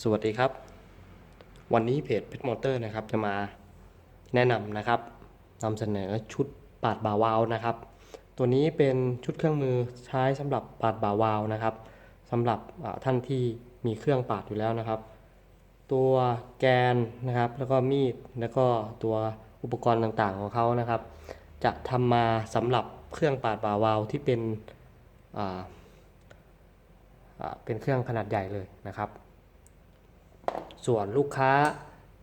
สวัสดีครับ วันนี้เพจเพชรมอเตอร์นะครับจะมาแนะนำนะครับนำเสนอชุดปาดบ่าวาวนะครับ ตัวนี้เป็นชุดเครื่องมือใช้สำหรับปาดบ่าวาวนะครับสำหรับท่านที่มีเครื่องปาดอยู่แล้วนะครับ ตัวแกนนะครับแล้วก็มีดแล้วก็ตัวอุปกรณ์ต่างๆของเขานะครับ จะทำมาสำหรับเครื่องปาดบ่าวาวที่เป็นเป็นเครื่องขนาดใหญ่เลยนะครับ ส่วนลูกค้า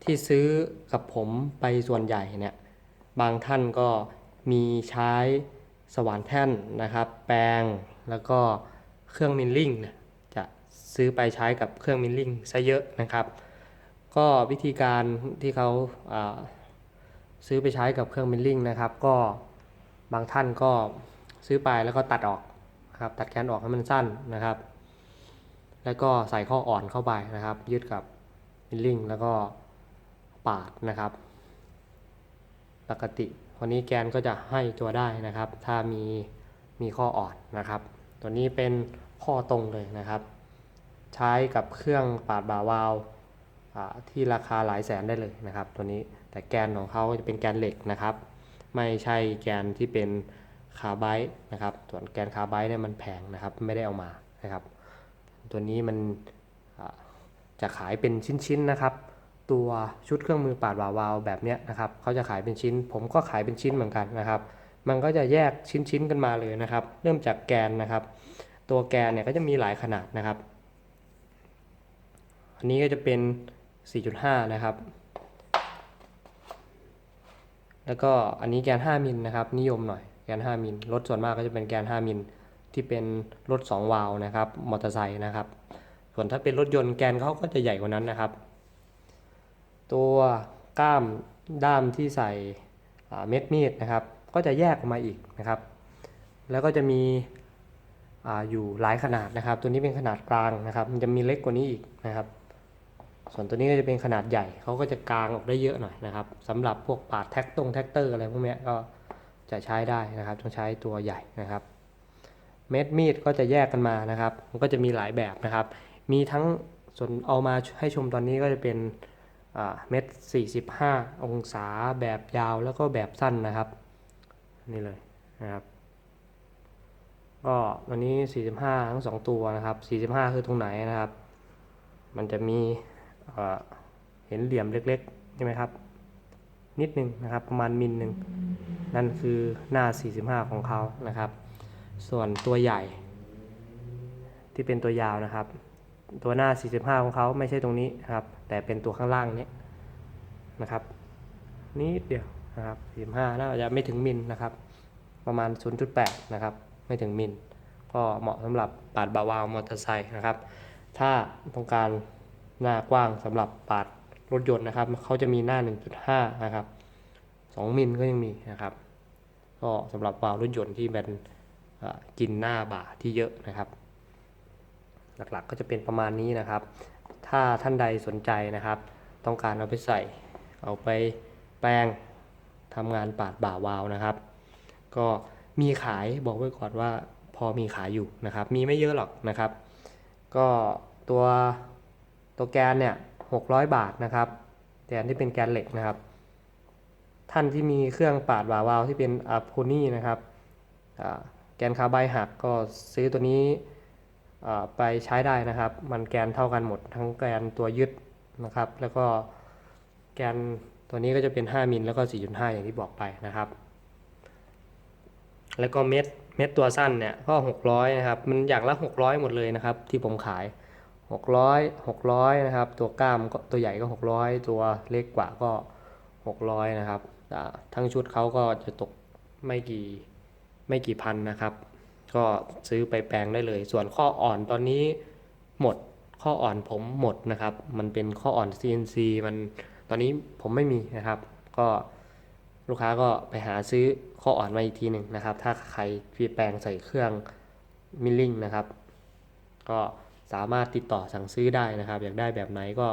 ที่ซื้อกับผมไปส่วนใหญ่เนี่ยบางท่านก็มีใช้สว่านแท่นนะครับ แปรงแล้วก็เครื่องมิลลิ่งจะซื้อไปใช้กับเครื่องมิลลิ่งซะเยอะนะครับ ก็วิธีการที่เขาอ่าซื้อไปใช้กับเครื่องมิลลิ่งนะครับ ก็บางท่านก็ซื้อไปแล้วก็ตัดออกนะครับตัดแกนออกให้มันสั้นนะครับ แล้วก็ใส่ข้ออ่อนเข้าไปนะครับ ยึดกับ มิลลิ่งแล้วก็ปาดนะครับ ปกติวันนี้แกนก็จะให้ตัวได้นะครับ ถ้ามีมีข้ออ่อนนะครับ ตัวนี้เป็นข้อตรงเลยนะครับ ใช้กับเครื่องปาดบ่าวาล์วที่ราคาหลายแสนได้เลยนะครับ ตัวนี้แต่แกนของเขาจะเป็นแกนเหล็กนะครับ ไม่ใช่แกนที่เป็นคาร์ไบต์นะครับ ส่วนแกนคาร์ไบต์เนี่ยมันแพงนะครับ ไม่ได้เอามานะครับ ตัวนี้มันอ จะขายเป็นชิ้นๆนะครับ ตัวชุดเครื่องมือปาดวาวาวแบบเนี้ยนะครับเขาจะขายเป็นชิ้น ผมก็ขายเป็นชิ้นเหมือนกันนะครับ มันก็จะแยกชิ้นๆกันมาเลยนะครับ เริ่มจากแกนนะครับ ตัวแกนเนี่ยก็จะมีหลายขนาดนะครับ อันนี้ก็จะเป็น 4.5 นะครับ แล้วก็อันนี้แกน 5 มิลนะครับ นิยมหน่อยแกน 5 มิลรถส่วนมากก็จะเป็นแกน 5 มิลที่เป็นรถ 2 วาล์วนะครับมอเตอร์ไซค์นะครับ ส่วนถ้าเป็นรถยนต์แกนเขาก็จะใหญ่กว่านั้นนะครับ ตัวก้ามด้ามที่ใส่เม็ดมีดนะครับ ก็จะแยกออกมาอีกนะครับ แล้วก็จะมีออยู่หลายขนาดนะครับ ตัวนี้เป็นขนาดกลางนะครับ มันจะมีเล็กกว่านี้อีกนะครับ ส่วนตัวนี้ก็จะเป็นขนาดใหญ่เขาก็จะกลางออกได้เยอะหน่อยนะครับสำหรับพวกปาดแท็กตรงแท็กเตอร์อะไรพวกนี้ก็จะใช้ได้นะครับ ต้องใช้ตัวใหญ่นะครับ เม็ดมีดก็จะแยกกันมานะครับ มันก็จะมีหลายแบบนะครับ มีทั้งส่วนเอามาให้ชมตอนนี้ก็จะเป็นเม็ด45 องศาแบบยาวแล้วก็แบบสั้นนะครับ นี่เลยนะครับ ก็วันนี้ 45 ทั้งสองตัวนะครับ 45 คือตรงไหนนะครับ มันจะมีเเห็นเหลี่ยมเล็กๆใช่ไหมครับ นิดนึงนะครับประมาณมิลหนึ่งนั่นคือหน้า 45 ของเขานะครับ ส่วนตัวใหญ่ที่เป็นตัวยาวนะครับ ตัวหน้า 45 ของเขาไม่ใช่ตรงนี้ครับ แต่เป็นตัวข้างล่างนี้นะครับนิดเดียวนะครับ 45 น่าจะไม่ถึงมิลนะครับ ประมาณ 0.8 นะครับ ไม่ถึงมิล ก็เหมาะสำหรับปาดบาวาวมอเตอร์ไซค์นะครับ ถ้าต้องการหน้ากว้างสำหรับปาดรถยนต์นะครับ เขาจะมีหน้า 1.5 นะครับ 2 มิลก็ยังมีนะครับ ก็สำหรับวาล์วรถยนต์ที่เป็นกินหน้าบ่าที่เยอะนะครับ หลักๆ ก็จะเป็นประมาณนี้นะครับ ถ้าท่านใดสนใจนะครับ ต้องการเอาไปใส่ เอาไปแปลงทำงานปาดบ่าวาวนะครับ ก็มีขายบอกไว้ก่อนว่าพอมีขายอยู่นะครับ มีไม่เยอะหรอกนะครับ ก็ตัวตัวแกนเนี่ย600บาทนะครับแกนที่เป็นแกนเหล็กนะครับ ท่านที่มีเครื่องปาดบ่าวาวที่เป็นอะโพนี่นะครับแกนคาร์ไบด์หักก็ซื้อตัวนี้ ไปใช้ได้นะครับ มันแกนเท่ากันหมดทั้งแกนตัวยึดนะครับ แล้วก็แกนตัวนี้ก็จะเป็น 5มิลแล้วก็ 4.5 อย่างที่บอกไปนะครับ แล้วก็เม็ดเม็ดตัวสั้นเนี่ยก็ 600 นะครับ มันอย่างละ 600 หมดเลยนะครับ ที่ผมขาย 600 600 นะครับ ตัวกล้ามก็ตัวใหญ่ก็ 600 ตัวเล็กกว่าก็ 600 นะครับทั้งชุดเขาก็จะตกไม่กี่ไม่กี่พันนะครับ ก็ซื้อไปแปลงได้เลย ส่วนข้ออ่อนตอนนี้หมดข้ออ่อนผมหมดนะครับ มันเป็นข้ออ่อน CNC มันตอนนี้ผมไม่มีนะครับ ก็ลูกค้าก็ไปหาซื้อข้ออ่อนมาอีกทีหนึ่งนะครับ ถ้าใครพี่แปลงใส่เครื่องมิลลิ่งนะครับ ก็สามารถติดต่อสั่งซื้อได้นะครับ อยากได้แบบไหนก็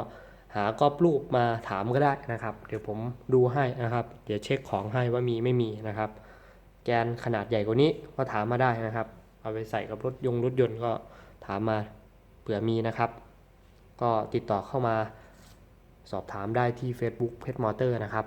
หากรอบรูปมาถามก็ได้นะครับ เดี๋ยวผมดูให้นะครับ เดี๋ยวเช็คของให้ว่ามีไม่มีนะครับ แกนขนาดใหญ่กว่านี้ก็ถามมาได้นะครับ เอาไปใส่กับรถยงรถยนต์ก็ถามมาเผื่อมีนะครับ ก็ติดต่อเข้ามาสอบถามได้ที่ Facebook เพชรมอเตอร์นะครับ